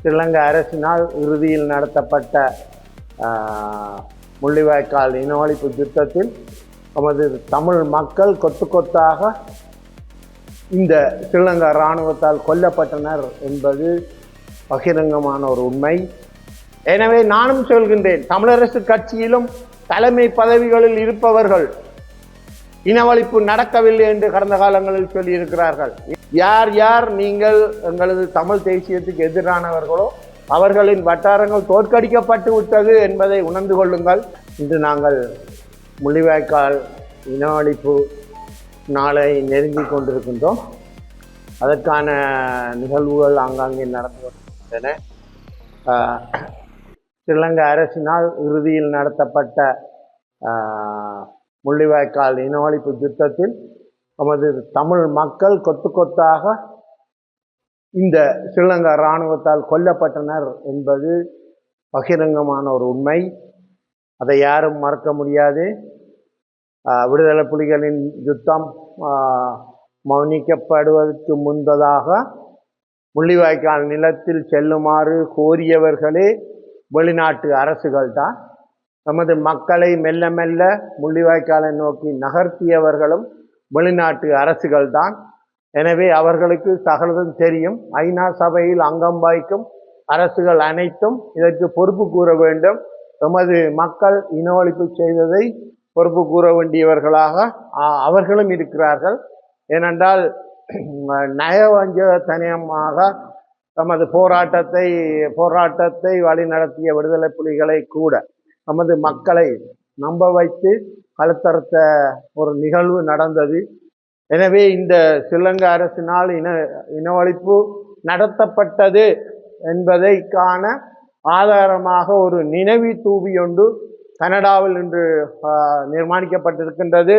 ஸ்ரீலங்கா அரசினால் இறுதியில் நடத்தப்பட்ட முள்ளிவாய்க்கால் இனவழிப்பு யுத்தத்தில் நமது தமிழ் மக்கள் கொத்து கொத்தாக இந்த ஸ்ரீலங்கா இராணுவத்தால் கொல்லப்பட்டனர் என்பது பகிரங்கமான ஒரு உண்மை. எனவே நானும் சொல்கின்றேன் தமிழரசு கட்சியிலும் தலைமை பதவிகளில் இருப்பவர்கள் இனவழிப்பு நடக்கவில்லை என்று கடந்த காலங்களில் சொல்லியிருக்கிறார்கள். யார் யார் நீங்கள் எங்களது தமிழ் தேசியத்துக்கு எதிரானவர்களோ அவர்களின் வட்டாரங்கள் தோற்கடிக்கப்பட்டு விட்டது என்பதை உணர்ந்து கொள்ளுங்கள். இன்று நாங்கள் முள்ளிவாய்க்கால் இனவழிப்பு நாளை நெருங்கி கொண்டிருக்கின்றோம். அதற்கான நிகழ்வுகள் ஆங்காங்கே நடந்து வருகின்றன ஸ்ரீலங்கை ஸ்ரீலங்கா அரசினால் இறுதியில் நடத்தப்பட்ட முள்ளிவாய்க்கால் இனவழிப்பு யுத்தத்தில் நமது தமிழ் மக்கள் கொத்து கொத்தாக இந்த ஸ்ரீலங்கா இராணுவத்தால் கொல்லப்பட்டனர் என்பது பகிரங்கமான ஒரு உண்மை. அதை யாரும் மறக்க முடியாது. விடுதலை புலிகளின் யுத்தம் மௌனிக்கப்படுவதற்கு முன்பதாக முள்ளிவாய்க்கால் நிலத்தில் செல்லுமாறு கோரியவர்களே வெளிநாட்டு அரசுகள் தான் நமது மக்களை மெல்ல மெல்ல முள்ளிவாய்க்காலை நோக்கி நகர்த்தியவர்களும் வெளிநாட்டு அரசுகள் தான் எனவே அவர்களுக்கு சகலதும் தெரியும். ஐநா சபையில் அங்கம் வகிக்கும் அரசுகள் அனைத்தும் இதற்கு பொறுப்பு கூற வேண்டும். எமது மக்கள் இனவழிப்பு செய்ததை பொறுப்பு கூற வேண்டியவர்களாக அவர்களும் இருக்கிறார்கள். ஏனென்றால் நயவஞ்சகத்தனமாக தமது போராட்டத்தை போராட்டத்தை வழிநடத்திய விடுதலை புலிகளை கூட நமது மக்களை நம்ப வைத்து கழுத்தறுத்த ஒரு நிகழ்வு நடந்தது. எனவே இந்த ஸ்ரீலங்கா அரசினால் இன இனவழிப்பு நடத்தப்பட்டது என்பதை காண ஆதாரமாக ஒரு நினைவு தூவி ஒன்று கனடாவில் இன்று நிர்மாணிக்கப்பட்டிருக்கின்றது.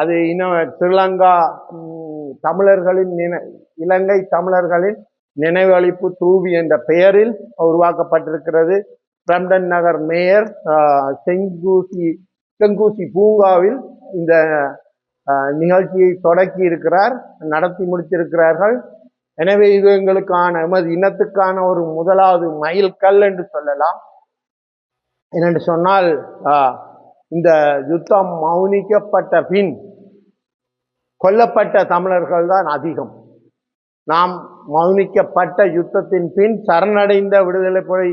அது இன ஸ்ரீலங்கா தமிழர்களின் நினை இலங்கை தமிழர்களின் நினைவளிப்பு தூவி என்ற பெயரில் உருவாக்கப்பட்டிருக்கிறது. பிரம்டன் நகர் மேயர் செங்கூசி செங்கூசி பூங்காவில் இந்த நிகழ்ச்சியை தொடக்கி இருக்கிறார் நடத்தி முடித்திருக்கிறார்கள். எனவே இது எங்களுக்கான எமது இனத்துக்கான ஒரு முதலாவது மைல்கல் என்று சொல்லலாம். என்னென்று சொன்னால் ஆஹ், இந்த யுத்தம் மௌனிக்கப்பட்ட பின் கொல்லப்பட்ட தமிழர்கள் தான் அதிகம். நாம் மௌனிக்கப்பட்ட யுத்தத்தின் பின் சரணடைந்த விடுதலை புலி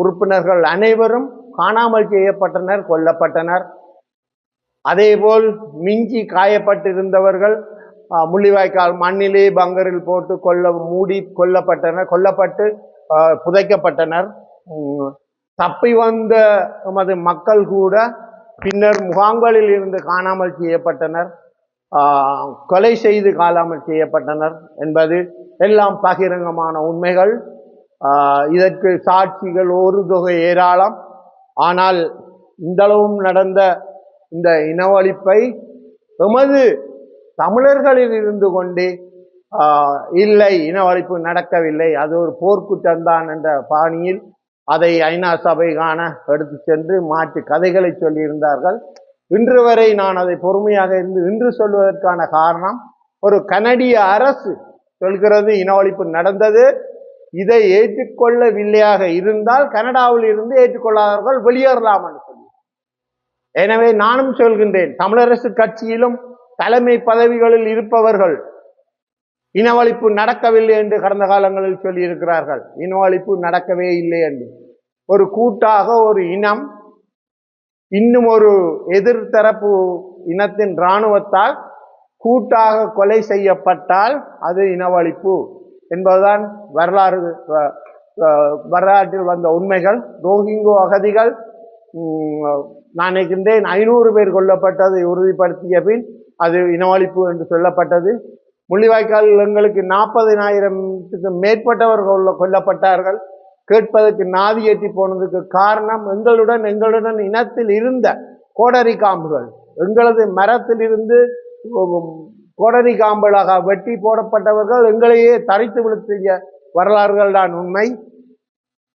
உறுப்பினர்கள் அனைவரும் காணாமல் செய்யப்பட்டனர் கொல்லப்பட்டனர். அதேபோல் மிஞ்சி காயப்பட்டிருந்தவர்கள் முள்ளிவாய்க்கால் மண்ணிலே பங்கரில் போட்டு கொல்ல மூடி கொல்லப்பட்டனர் கொல்லப்பட்டு புதைக்கப்பட்டனர். தப்பி வந்த நமது மக்கள் கூட பின்னர் முகாம்களில் இருந்து காணாமல் செய்யப்பட்டனர். கொலை செய்து காணாமல் செய்யப்பட்டனர் என்பது எல்லாம் பகிரங்கமான உண்மைகள். இதற்கு சாட்சிகள் ஒரு தொகை ஏராளம். ஆனால் இந்தளவும் நடந்த இந்த இனவழிப்பை எமது தமிழர்களில் இருந்து கொண்டு இல்லை இனவழிப்பு நடக்கவில்லை அது ஒரு போர்க்குற்றம்தான் என்ற பாணியில் அதை ஐநா சபை காண எடுத்து சென்று மாற்று கதைகளை சொல்லியிருந்தார்கள். இன்று வரை நான் அதை பொறுமையாக இருந்து இன்று சொல்வதற்கான காரணம் ஒரு கனடிய அரசு சொல்கிறது இனவழிப்பு நடந்தது இதை ஏற்றுக்கொள்ளவில்லையாக இருந்தால் கனடாவில் இருந்து ஏற்றுக்கொள்ளாதவர்கள் வெளியேறலாம் என்று சொல்லி. எனவே நானும் சொல்கின்றேன் தமிழரசு கட்சியிலும் தலைமை பதவிகளில் இருப்பவர்கள் இனவழிப்பு நடக்கவில்லை என்று கடந்த காலங்களில் சொல்லியிருக்கிறார்கள். இனவழிப்பு நடக்கவே இல்லை என்று. ஒரு கூட்டாக ஒரு இனம் இன்னும் ஒரு எதிர்த்தரப்பு இனத்தின் இராணுவத்தால் கூட்டாக கொலை செய்யப்பட்டால் அது இனவழிப்பு என்பதுதான் வரலாறு வரலாற்றில் வந்த உண்மைகள். ரோஹிங்கோ அகதிகள் நான் நினைக்கின்றேன் ஐநூறு பேர் கொல்லப்பட்டதை உறுதிப்படுத்திய பின் அது இனவழிப்பு என்று சொல்லப்பட்டது. முள்ளிவாய்க்கால் எங்களுக்கு நாற்பதினாயிரத்துக்கு மேற்பட்டவர்கள் கொல்ல- கொல்லப்பட்டார்கள். கேட்பதற்கு நாதி ஏற்றி போனதுக்கு காரணம் எங்களுடன் எங்களுடன் இனத்தில் இருந்த கோடரி காம்புகள். எங்களது மரத்திலிருந்து கோடரி காம்புகளாக வெட்டி போடப்பட்டவர்கள் எங்களையே தரித்து விழுத்திய வரலாறுகள் தான் உண்மை.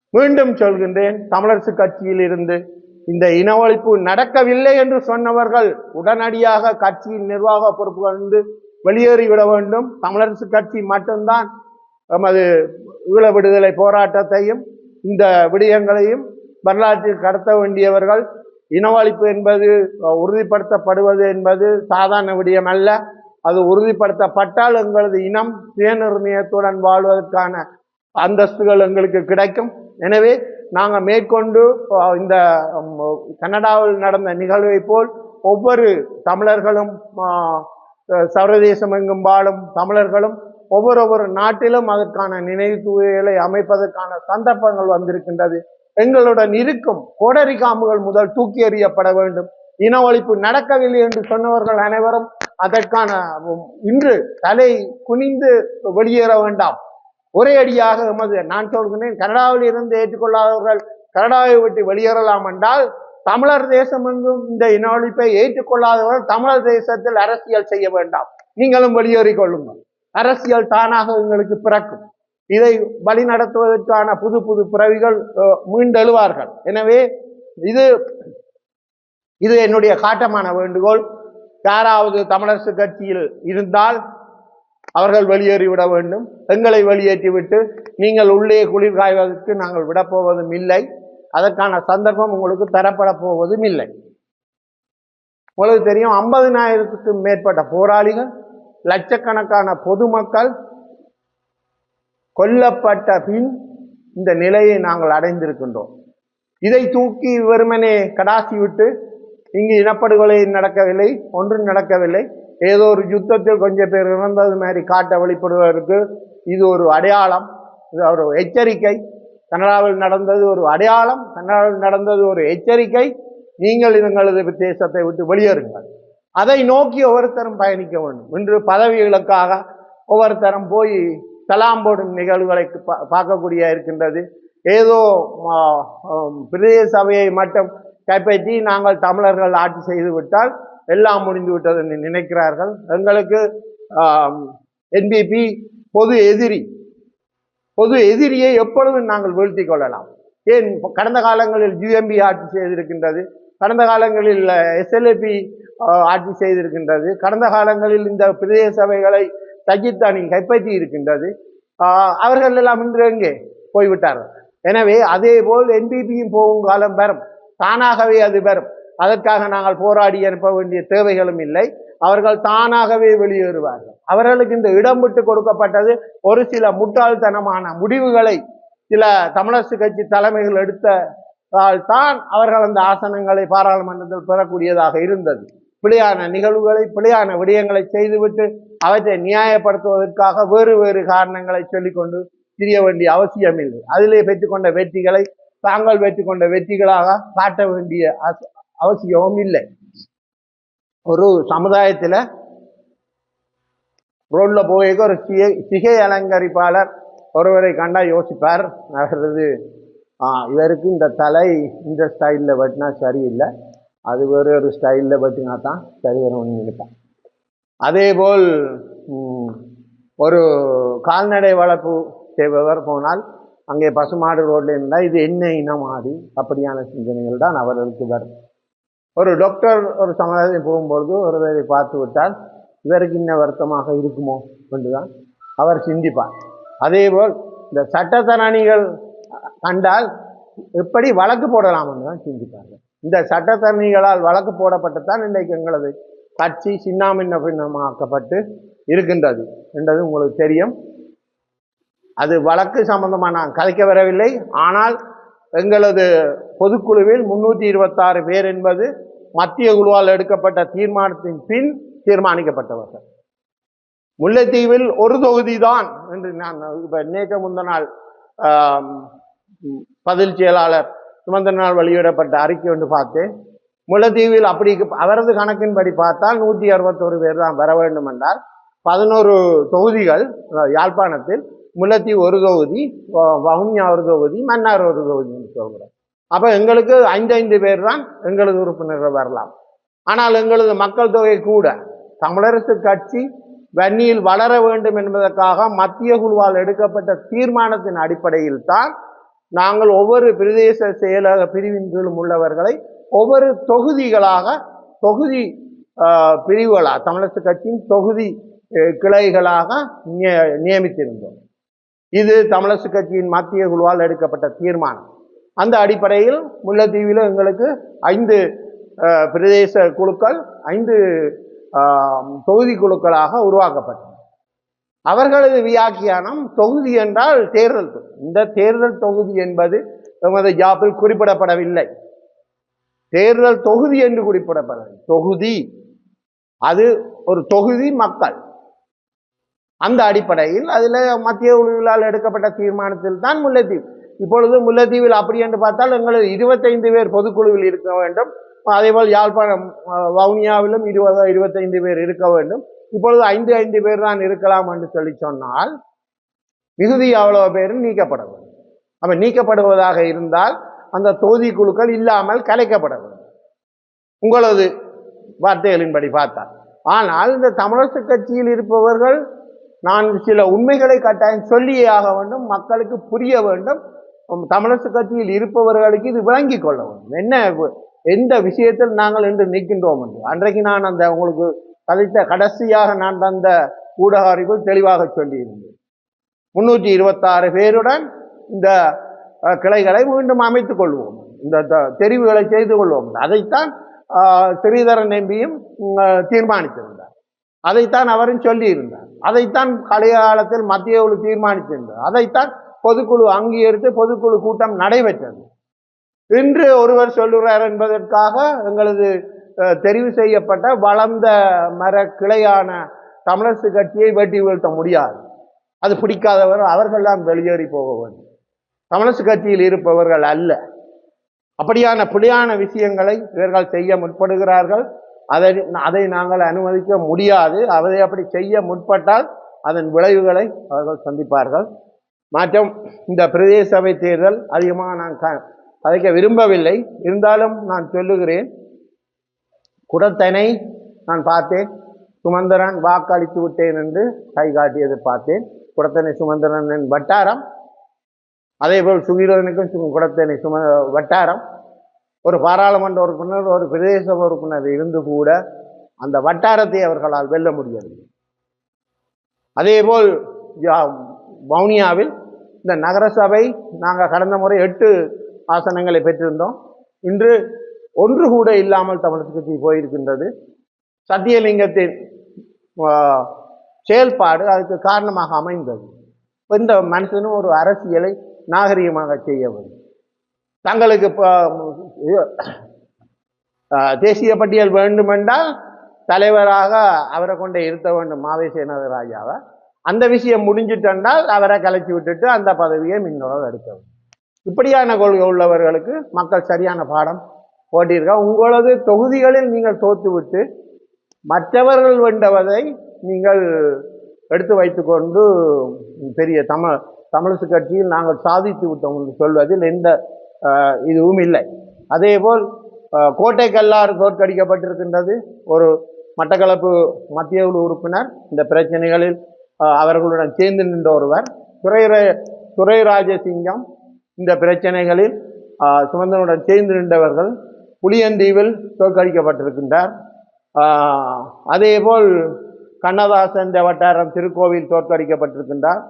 மீண்டும் சொல்கின்றேன் தமிழரசு கட்சியில் இருந்து இந்த இனவழிப்பு நடக்கவில்லை என்று சொன்னவர்கள் உடனடியாக கட்சியின் நிர்வாக பொறுப்புகளிலிருந்து வெளியேறிவிட வேண்டும். தமிழரசு கட்சி மட்டும்தான் நமது ஈழ விடுதலை போராட்டத்தையும் இந்த விடயங்களையும் வரலாற்றில் கடத்த வேண்டியவர்கள். இனவழிப்பு என்பது உறுதிப்படுத்தப்படுவது என்பது சாதாரண விடயம் அல்ல அது உறுதிப்படுத்தப்பட்டால் எங்களது இனம் சுயநிர்ணயத்துடன் வாழ்வதற்கான அந்தஸ்துகள் எங்களுக்கு கிடைக்கும். எனவே நாங்கள் மேற்கொண்டு இந்த கனடாவில் நடந்த நிகழ்வை போல் ஒவ்வொரு தமிழர்களும் சர்வதேசம் எங்கும் வாழும் தமிழர்களும் ஒவ்வொரு ஒவ்வொரு நாட்டிலும் அதற்கான நினைவு தூவிகளை அமைப்பதற்கான சந்தர்ப்பங்கள் வந்திருக்கின்றது. எங்களுடன் இருக்கும் கோடரிக்காம்புகள் முதல் தூக்கி எறியப்பட வேண்டும். இன ஒழிப்பு நடக்கவில்லை என்று சொன்னவர்கள் அனைவரும் அதற்கான இன்று தலை குனிந்து வெளியேற வேண்டாம். ஒரே அடியாக எமது நான் சொல்கிறேன் கனடாவில் இருந்து ஏற்றுக்கொள்ளாதவர்கள் கனடாவை விட்டு வெளியேறலாம் என்றால் தமிழர் தேசம் என்றும் இந்த இனொழிப்பை ஏற்றுக்கொள்ளாதவர்கள் தமிழர் தேசத்தில் அரசியல் செய்ய வேண்டாம். நீங்களும் வெளியேறிக் கொள்ளுங்கள். அரசியல் தானாக உங்களுக்கு பிறக்கும். இதை வழி நடத்துவதற்கான புது புது பிறவிகள் மீண்டெழுவார்கள் எனவே இது இது என்னுடைய காட்டமான வேண்டுகோள். யாராவது தமிழரசு கட்சியில் இருந்தால் அவர்கள் வெளியேறிவிட வேண்டும். எங்களை வெளியேற்றிவிட்டு நீங்கள் உள்ளே குளிர் காய்வதற்கு நாங்கள் விடப்போவதும் இல்லை. அதற்கான சந்தர்ப்பம் உங்களுக்கு தரப்பட போவதும் இல்லை. உங்களுக்கு தெரியும் ஐம்பதினாயிரத்துக்கும் மேற்பட்ட போராளிகள் லட்சக்கணக்கான பொதுமக்கள் கொல்லப்பட்ட பின் இந்த நிலையை நாங்கள் அடைந்திருக்கின்றோம். இதை தூக்கி வெறுமனே கடாசி விட்டு இங்கு இனப்படுகொலை நடக்கவில்லை ஒன்றும் நடக்கவில்லை. ஏதோ ஒரு யுத்தத்தில் கொஞ்சம் பேர் இறந்தது மாதிரி காட்ட வெளிப்படுவதற்கு இது ஒரு அடையாளம். இது ஒரு எச்சரிக்கை. கனடாவில் நடந்தது ஒரு அடையாளம். கனடாவில் நடந்தது ஒரு எச்சரிக்கை. நீங்கள் எங்களது தேசத்தை விட்டு வெளியேறுங்கள். அதை நோக்கி ஒவ்வொருத்தரும் பயணிக்க வேண்டும். இன்று பதவிகளுக்காக ஒவ்வொருத்தரும் போய் சலாம் போடும் நிகழ்வுகளை பா- பார்க்கக்கூடிய இருக்கின்றது. ஏதோ பிரதேச சபையை மட்டும் கைப்பற்றி நாங்கள் தமிழர்கள் ஆட்சி செய்து விட்டால் எல்லாம் முடிந்து விட்டது என்று நினைக்கிறார்கள். எங்களுக்கு என்பிபி பொது எதிரி பொது எதிரியை எப்பொழுதும் நாங்கள் வீழ்த்தி கொள்ளலாம். ஏன் கடந்த காலங்களில் ஜிஎம்பி ஆட்சி செய்திருக்கின்றது கடந்த காலங்களில் எஸ்எல்ஏபி ஆட்சி செய்திருக்கின்றது கடந்த காலங்களில் இந்த பிரதேச சபைகளை தஜித்தானி கைப்பற்றி இருக்கின்றது. அவர்கள் எல்லாம் இன்று எங்கே போய்விட்டார்கள்? எனவே அதே போல் என்பிபியும் போகும் காலம் வரும் தானாகவே அது வரும் அதற்காக நாங்கள் போராடி அனுப்ப வேண்டிய தேவைகளும் இல்லை. அவர்கள் தானாகவே வெளியேறுவார்கள். அவர்களுக்கு இந்த இடம் விட்டு கொடுக்கப்பட்டது ஒரு சில முட்டாள்தனமான முடிவுகளை சில தமிழரசு கட்சி தலைமைகள் எடுத்தால் தான் அவர்கள் அந்த ஆசனங்களை பாராளுமன்றத்தில் பெறக்கூடியதாக இருந்தது. பிழையான நிகழ்வுகளை பிழையான விடயங்களை செய்துவிட்டு அவற்றை நியாயப்படுத்துவதற்காக வேறு வேறு காரணங்களை சொல்லிக்கொண்டு திரிய வேண்டிய அவசியம் இல்லை. அதிலே பெற்றுக்கொண்ட வெற்றிகளை தாங்கள் பெற்றுக்கொண்ட வெற்றிகளாக காட்ட வேண்டிய அவசியமும் இல்லை ஒரு சமுதாயத்தில் ரோட்ல போய் ஒரு சிகை சிகை அலங்கரிப்பாளர் ஒருவரை கண்டா யோசிப்பார் அவரது இவருக்கு இந்த தலை இந்த ஸ்டைலில் வெட்டினா சரியில்லை. அது வேறு ஒரு ஸ்டைலில் வெட்டினா தான் சரி வரும்னு நினைப்பான் அதே போல் ஒரு கால்நடை வளர்ப்பு செய்பவர் போனால் அங்கே பசுமாடு ரோட்டில் இருந்தால் இது என்ன இனம் மாடு அப்படியான சிந்தனைகள் தான் அவர்களுக்கு வரும். ஒரு டாக்டர் ஒரு சமுதாயம் போகும்பொழுது ஒருவரை பார்த்து விட்டால் இவருக்கு இன்ன வருத்தமாக இருக்குமோ என்றுதான் அவர் சிந்திப்பார். அதேபோல் இந்த சட்டத்தரணிகள் கண்டால் எப்படி வழக்கு போடலாம் என்று தான் சிந்திப்பார்கள். இந்த சட்டத்தரணிகளால் வழக்கு போடப்பட்டுத்தான் இன்றைக்கு எங்களது கட்சி சின்னாமின்ன பின்னமாக்கப்பட்டு இருக்கின்றது என்றது உங்களுக்கு தெரியும். அது வழக்கு சம்பந்தமாக நான் கலைக்க வரவில்லை. ஆனால் எங்களது பொதுக்குழுவில் முன்னூற்றி இருபத்தாறு பேர் என்பது மத்திய குழுவால் எடுக்கப்பட்ட தீர்மானத்தின் பின் தீர்மானிக்கப்பட்டவர்கள். முல்லைத்தீவில் ஒரு தொகுதி தான் என்று நான் இப்போ நேற்று முந்த நாள் பதில் செயலாளர் சுமந்திரனால் வெளியிடப்பட்ட அறிக்கை ஒன்று பார்த்தேன். முல்லைத்தீவில் அப்படி அவரது கணக்கின்படி பார்த்தால் நூற்றி அறுபத்தொரு பேர் தான் வர வேண்டும் என்றால் பதினோரு தொகுதிகள் யாழ்ப்பாணத்தில் முல்லைத்தீவு ஒரு தொகுதி வ- வவுனியா ஒரு தொகுதி மன்னார் ஒரு தொகுதி என்று சொல்கிறோம் அப்போ எங்களுக்கு ஐந்து ஐந்து பேர் தான் எங்களது உறுப்பினர்கள் வரலாம். ஆனால் எங்களது மக்கள் தொகை கூட தமிழரசு கட்சி வன்னியில் வளர வேண்டும் என்பதற்காக மத்திய குழுவால் எடுக்கப்பட்ட தீர்மானத்தின் அடிப்படையில் தான் நாங்கள் ஒவ்வொரு பிரதேச செயலக பிரிவின் கீழும் உள்ளவர்களை ஒவ்வொரு தொகுதிகளாக தொகுதி பிரிவுகளாக தமிழரசு கட்சியின் தொகுதி கிளைகளாக நிய- நியமித்திருந்தோம். இது தமிழரசு கட்சியின் மத்திய குழுவால் எடுக்கப்பட்ட தீர்மானம். அந்த அடிப்படையில் முல்லைத்தீவில் எங்களுக்கு ஐந்து பிரதேச குழுக்கள் ஐந்து தொகுதி குழுக்களாக உருவாக்கப்பட்டன. அவர்களது வியாக்கியானம் தொகுதி என்றால் தேர்தல் இந்த தேர்தல் தொகுதி என்பது எமது ஜாப்பில் குறிப்பிடப்படவில்லை. தேர்தல் தொகுதி என்று குறிப்பிடப்படவில்லை. தொகுதி. அது ஒரு தொகுதி மக்கள். அந்த அடிப்படையில் அதில் மத்திய குழுவிலால் எடுக்கப்பட்ட தீர்மானத்தில் தான் முல்லைத்தீவு. இப்பொழுது முல்லைத்தீவில் அப்படி என்று பார்த்தால் எங்களது இருபத்தைந்து பேர் பொதுக்குழுவில் இருக்க வேண்டும். அதேபோல் யாழ்ப்பாணம் வவுனியாவிலும் இருபது இருபத்தைந்து பேர் இருக்க வேண்டும். இப்பொழுது ஐந்து ஐந்து பேர் தான் இருக்கலாம் என்று சொல்லி சொன்னால் மிகுதி அவ்வளவு பேரும் நீக்கப்பட வேண்டும் அப்ப நீக்கப்படுவதாக இருந்தால் அந்த தொகுதி குழுக்கள் இல்லாமல் கலைக்கப்பட வேண்டும் உங்களது வார்த்தைகளின்படி பார்த்தால். ஆனால் இந்த தமிழரசு கட்சியில் இருப்பவர்கள் நான் சில உண்மைகளை கட்டாயம் சொல்லியே ஆக வேண்டும் மக்களுக்கு புரிய வேண்டும். தமிழரசு கட்சியில் இருப்பவர்களுக்கு இது விளங்கிக் கொள்ள வேண்டும். என்ன எந்த விஷயத்தில் நாங்கள் என்று நிற்கின்றோம் என்று. அன்றைக்கு நான் அந்த உங்களுக்கு கதைத்த கடைசியாக நான் தந்த ஊடக அறிவில் தெளிவாக சொல்லியிருந்தேன். முன்னூற்றி இருபத்தாறு பேருடன் இந்த கிளைகளை மீண்டும் அமைத்துக் கொள்வோம். இந்த த- தெரிவுகளை செய்து கொள்வோம். அதைத்தான் ஸ்ரீதரன் எம்பியும் தீர்மானித்திருந்தார். அதைத்தான் அவரும் சொல்லியிருந்தார். அதைத்தான் பழைய காலத்தில் மத்திய குழு தீர்மானித்திருந்தார். அதைத்தான் பொதுக்குழு அங்கீகரித்து பொதுக்குழு கூட்டம் நடைபெற்றது. இன்று ஒருவர் சொல்லுகிறார் என்பதற்காக எங்களது தெரிவு செய்யப்பட்ட வளர்ந்த மர கிளையான தமிழரசு கட்சியை வெட்டி வீழ்த்த முடியாது. அது பிடிக்காதவர் அவர்கள்லாம் வெளியேறி போக வேண்டும். தமிழரசு கட்சியில் இருப்பவர்கள் அல்ல. அப்படியான பிழையான விஷயங்களை இவர்கள் செய்ய முற்படுகிறார்கள். அதை அதை நாங்கள் அனுமதிக்க முடியாது. அதை அப்படி செய்ய முற்பட்டால் அதன் விளைவுகளை அவர்கள் சந்திப்பார்கள். மற்றும் இந்த பிரதேச சபை தேர்தல் அதிகமாக நான் க- கதைக்க விரும்பவில்லை. இருந்தாலும் நான் சொல்லுகிறேன். குடத்தனை நான் பார்த்தேன். சுமந்திரன் வாக்களித்து விட்டேன் என்று கை காட்டியது பார்த்தேன். குடத்தனை சுமந்திரன் வட்டாரம். அதேபோல் சுகீரனுக்கும் சு- குடத்தனை சும வட்டாரம். ஒரு பாராளுமன்ற உறுப்பினர் ஒரு பிரதேச உறுப்பினர் இருந்து கூட அந்த வட்டாரத்தை அவர்களால் வெல்ல முடியவில்லை. அதேபோல் யா- வவுனியாவில் இந்த நகரசபை நாங்கள் கடந்த முறை எட்டு ஆசனங்களை பெற்றிருந்தோம். இன்று ஒன்று கூட இல்லாமல் தமிழக கட்சி போயிருக்கின்றது. சத்தியலிங்கத்தின் செயல்பாடு அதுக்கு காரணமாக அமைந்தது. இந்த மனுஷனும் ஒரு அரசியலை நாகரிகமாக செய்ய வேண்டும். தங்களுக்கு தேசிய பட்டியல் வேண்டுமென்றால் தலைவராக அவரை கொண்டே இருத்த வேண்டும் மாவை சேனதராஜாவை அந்த விஷயம் முடிஞ்சிட்டென்றால் அவரை கலைச்சி விட்டுட்டு அந்த பதவியை மின்னோட எடுக்கவும். இப்படியான கொள்கை உள்ளவர்களுக்கு மக்கள் சரியான பாடம் போட்டியிருக்கா உங்களது தொகுதிகளில் நீங்கள் தோத்துவிட்டு மற்றவர்கள் வேண்டவதை நீங்கள் எடுத்து வைத்துக்கொண்டு பெரிய தமிழ் தமிழசு கட்சியில் நாங்கள் சாதித்து விட்டோம் என்று சொல்வதில் எந்த இதுவும் இல்லை. அதேபோல் ஆஹ், கோட்டை கல்லாறு தோற்கடிக்கப்பட்டிருக்கின்றது. ஒரு மட்டக்களப்பு மத்திய குழு உறுப்பினர். இந்த பிரச்சனைகளில் அவர்களுடன் சேர்ந்து நின்ற ஒருவர் துரை துரை ராஜசிங்கம் இந்த பிரச்சனைகளில் சுமந்தனுடன் சேர்ந்து நின்றவர்கள் புளியந்தீவில் தோற்கடிக்கப்பட்டிருக்கின்றார். அதேபோல் கண்ணதாசன் வட்டாரம் திருக்கோவில் தோற்கடிக்கப்பட்டிருக்கின்றார்.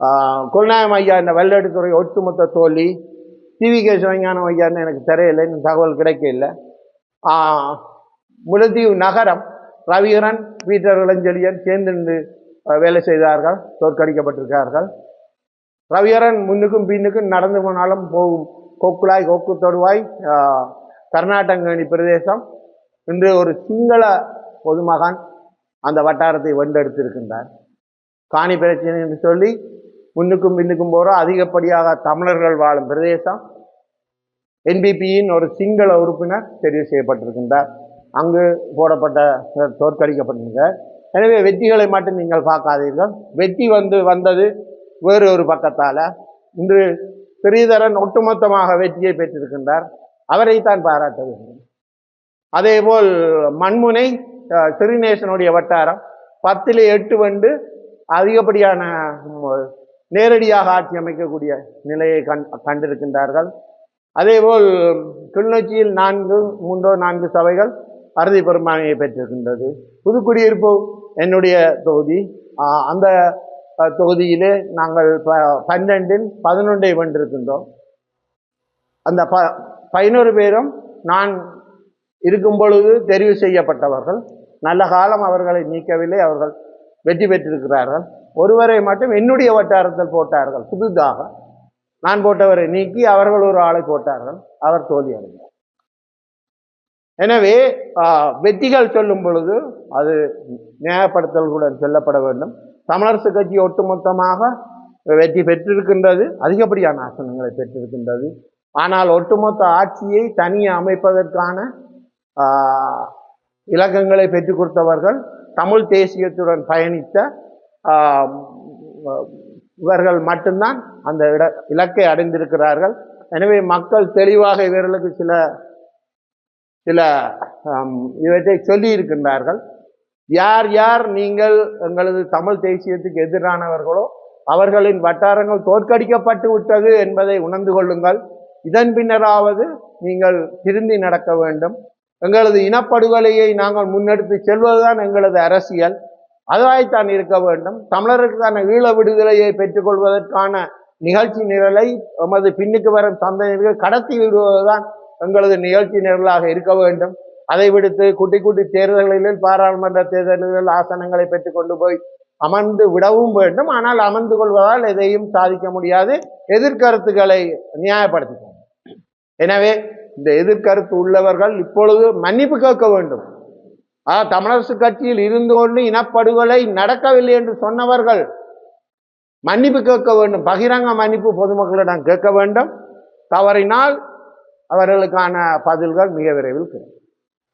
ஆஹ், குருநாயம் ஐயா இந்த வெள்ளெடுத்துறை ஒட்டுமொத்த தோல்வி டிவி கே. சிவஞானம் ஐயான்னு எனக்கு தெரியல இன்னும் தகவல் கிடைக்க இல்லை முழுதீவு நகரம் ரவிகரன் பீட்டர் இளஞ்செழியன் சேர்ந்து நின்று, வேலை செய்தார்கள் தோற்கடிக்கப்பட்டிருக்கார்கள் ரவிகரன் முன்னுக்கும் பின்னுக்கும் நடந்து போனாலும் போகும். கொக்குலாய் கொக்கு தொடுவாய் கர்நாடகணி பிரதேசம். இன்று ஒரு சிங்கள பொதுமகன் அந்த வட்டாரத்தை வென்றெடுத்திருக்கின்றார். காணி பிரச்சனை என்று சொல்லி முன்னுக்கும் பின்னுக்கும் போகிற அதிகப்படியாக தமிழர்கள் வாழும் பிரதேசம். என்பிபியின் ஒரு சிங்கள உறுப்பினர் தெரிவு செய்யப்பட்டிருக்கின்றார். அங்கு போடப்பட்ட தோற்கடிக்கப்பட்டிருக்கிறார் எனவே வெற்றிகளை மட்டும் நீங்கள் பார்க்காதீர்கள். வெற்றி வந்து வந்தது வேறு ஒரு பக்கத்தால். இன்று ஸ்ரீதரன் ஒட்டுமொத்தமாக வெற்றியை பெற்றிருக்கின்றார். அவரைத்தான் பாராட்ட வேண்டும். அதேபோல் மண்முனை சிறுநேசனுடைய வட்டாரம். பத்தில் எட்டு வண்டு அதிகப்படியான நேரடியாக ஆட்சி அமைக்கக்கூடிய நிலையை கண் கண்டிருக்கின்றார்கள். அதேபோல் கிளிநொச்சியில் நான்கு மூன்றோ நான்கு சபைகள். அறுதி பெரும்பான்மையை பெற்றிருக்கின்றது. புதுக்குடியிருப்பு என்னுடைய தொகுதி. அந்த தொகுதியிலே நாங்கள் ப- பன்னெண்டில் பதினொன்றை வென்றிருக்கின்றோம். அந்த ப பதினோரு பேரும் நான் இருக்கும் பொழுது தெரிவு செய்யப்பட்டவர்கள். நல்ல காலம் அவர்களை நீக்கவில்லை அவர்கள் வெற்றி பெற்றிருக்கிறார்கள். ஒருவரை மட்டும் என்னுடைய வட்டாரத்தில் போட்டார்கள் புதிதாக. நான் போட்டவரை நீக்கி அவர்கள் ஒரு ஆளை போட்டார்கள் அவர் தோல்வி அடைந்தார் எனவே வெற்றிகள் சொல்லும் பொழுது அது நியாயப்படுத்தல்களுடன் சொல்லப்பட வேண்டும். தமிழரசு கட்சி ஒட்டுமொத்தமாக வெற்றி பெற்றிருக்கின்றது. அதிகப்படியான ஆசனங்களை பெற்றிருக்கின்றது. ஆனால் ஒட்டுமொத்த ஆட்சியை தனியே அமைப்பதற்கான இலக்கங்களை பெற்றுக் கொடுத்தவர்கள் தமிழ் தேசியத்துடன் பயணித்த இவர்கள் மட்டும்தான் அந்த இட இலக்கை அடைந்திருக்கிறார்கள். எனவே மக்கள் தெளிவாக இவர்களுக்கு சில சில இவற்றை சொல்லியிருக்கின்றார்கள். யார் யார் நீங்கள் எங்களது தமிழ் தேசியத்துக்கு எதிரானவர்களோ அவர்களின் வட்டாரங்கள் தோற்கடிக்கப்பட்டு விட்டது என்பதை உணர்ந்து கொள்ளுங்கள். இதன் பின்னராவது நீங்கள் திருந்தி நடக்க வேண்டும். எங்களது இனப்படுகொலையை நாங்கள் முன்னெடுத்து செல்வதுதான் எங்களது அரசியல். அதாய்த்தான் இருக்க வேண்டும். தமிழருக்கான ஈழ விடுதலையை பெற்றுக்கொள்வதற்கான நிகழ்ச்சி நிரலை எமது பின்னுக்கு வரும் சந்ததியினர்கள் கடத்தி விடுவதுதான் எங்களது நிகழ்ச்சி நிரலாக இருக்க வேண்டும். அதை விடுத்து குட்டி குட்டி தேர்தல்களில் பாராளுமன்ற தேர்தல்களில் ஆசனங்களை பெற்றுக்கொண்டு போய் அமர்ந்து விடவும் வேண்டும். ஆனால் அமர்ந்து கொள்வதால் எதையும் சாதிக்க முடியாது. எதிர்கருத்துக்களை நியாயப்படுத்திக்கணும் எனவே இந்த எதிர்கருத்து உள்ளவர்கள் இப்பொழுது மன்னிப்பு கேட்க வேண்டும். ஆ தமிழரசு கட்சியில் இருந்து கொண்டு இனப்படுகொலை நடக்கவில்லை என்று சொன்னவர்கள் மன்னிப்பு கேட்க வேண்டும். பகிரங்க மன்னிப்பு பொதுமக்களிடம் கேட்க வேண்டும். தவறினால் அவர்களுக்கான பதில்கள் மிக விரைவில் கிடைக்கும்.